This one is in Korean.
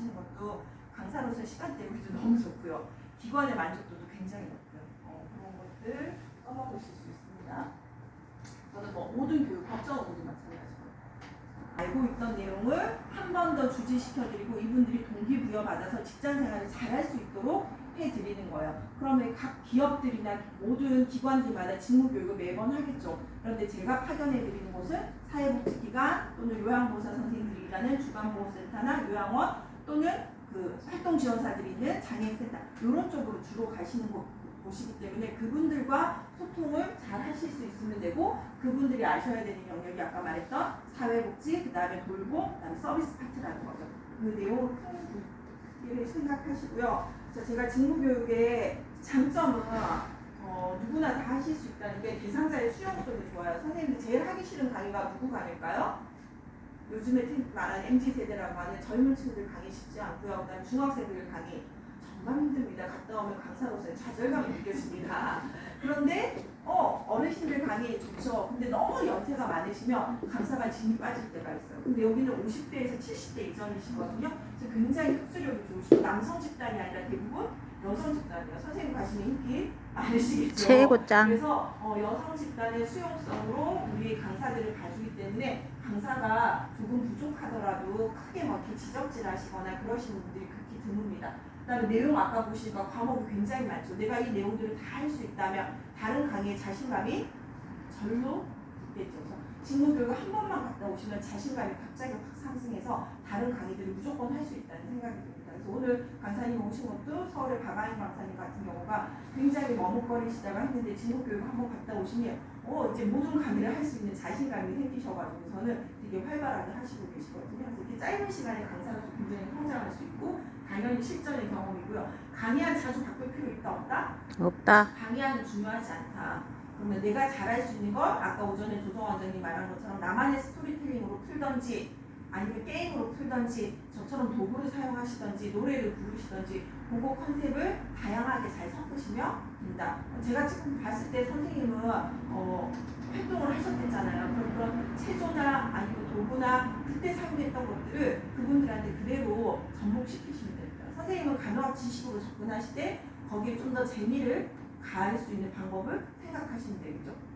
하시는 것도 강사로서 시간 때우기도 너무 좋고요. 기관의 만족도도 굉장히 높고요. 어, 그런 것들 써먹으실 수 있습니다. 저는 뭐 모든 교육, 법정은 모두 마찬가지고 알고 있던 내용을 한 번 더 주지시켜드리고 이분들이 동기부여 받아서 직장생활을 잘할 수 있도록 해드리는 거예요. 그러면 각 기업들이나 모든 기관들마다 직무교육을 매번 하겠죠. 그런데 제가 파견해드리는 곳은 사회복지기관 또는 요양보호사 선생님들이 일하는 주간보호센터나 요양원 또는 그 활동 지원사들이 있는 장애센터 이런 쪽으로 주로 가시는 곳, 곳이기 때문에 그분들과 소통을 잘 하실 수 있으면 되고 그분들이 아셔야 되는 영역이 아까 말했던 사회복지 그 다음에 돌봄 그 다음에 서비스 파트라는 거죠. 그 내용 큰 생각하시고요. 자, 제가 직무교육의 장점은 어, 누구나 다 하실 수 있다는 게 대상자의 수용성이 좋아요. 선생님들 제일 하기 싫은 강의가 누구 강의일까요? 요즘에 특- 말하는 MZ세대라고 하는 젊은 층들 강의 쉽지 않고요. 그다음 중학생들 강의 정말 힘듭니다. 갔다 오면 강사로서의 좌절감이 느껴집니다. 그런데 어 어르신들 강의 좋죠. 근데 너무 연세가 많으시면 강사가 진이 빠질 때가 있어요. 근데 여기는 50대에서 70대 이전이시거든요. 그래서 굉장히 흡수력이 좋으시고 남성 집단이 아니라 대부분 여성 집단이에요. 선생님 가시면 인기 많으시겠죠. 최고짱. 그래서 어, 여성 집단의 수용성으로 우리 강사들을 봐주기 때문에 강사가 조금 부족하더라도 크게 뭐 이렇게 지적질 하시거나 그러시는 분들이 극히 드뭅니다. 그 다음에 내용 아까 보시니까 과목이 굉장히 많죠. 내가 이 내용들을 다 할 수 있다면 다른 강의에 자신감이 절로 있겠죠. 그래서 직무 교육 한 번만 갔다 오시면 자신감이 갑자기 확 상승해서 다른 강의들 을 무조건 할수 있다는 생각이 듭니다. 그래서 오늘 강사님 오신 것도 서울의 박아인 강사님 같은 경우가 굉장히 머뭇거리시다가 했는데 직무교육 한번 갔다 오시면 어 이제 모든 강의를 할 수 있는 자신감이 생기셔가지고 저는 되게 활발하게 하시고 계시거든요. 그래서 이렇게 짧은 시간에 강사로서 굉장히 성장할 수 있고 당연히 실전의 경험이고요. 강의한 자주 바꿀 필요 있다 없다? 없다. 강의하는 중요하지 않다. 그러면 내가 잘할 수 있는 걸 아까 오전에 조성 원장님 말한 것처럼 나만의 스토리텔링으로 풀던지 아니면 게임으로 풀던지 저처럼 도구를 사용하시던지 노래를 부르시던지 그거 컨셉을 다양하게 잘 섞으시면 된다. 제가 지금 봤을 때 선생님은 어, 활동을 하셨댔잖아요. 그럼 그런 체조나 아니면 도구나 그때 사용했던 것들을 그분들한테 그대로 접목시키시면 됩니다. 선생님은 간호학 지식으로 접근하실 때 거기에 좀 더 재미를 가할 수 있는 방법을 생각하시면 되겠죠.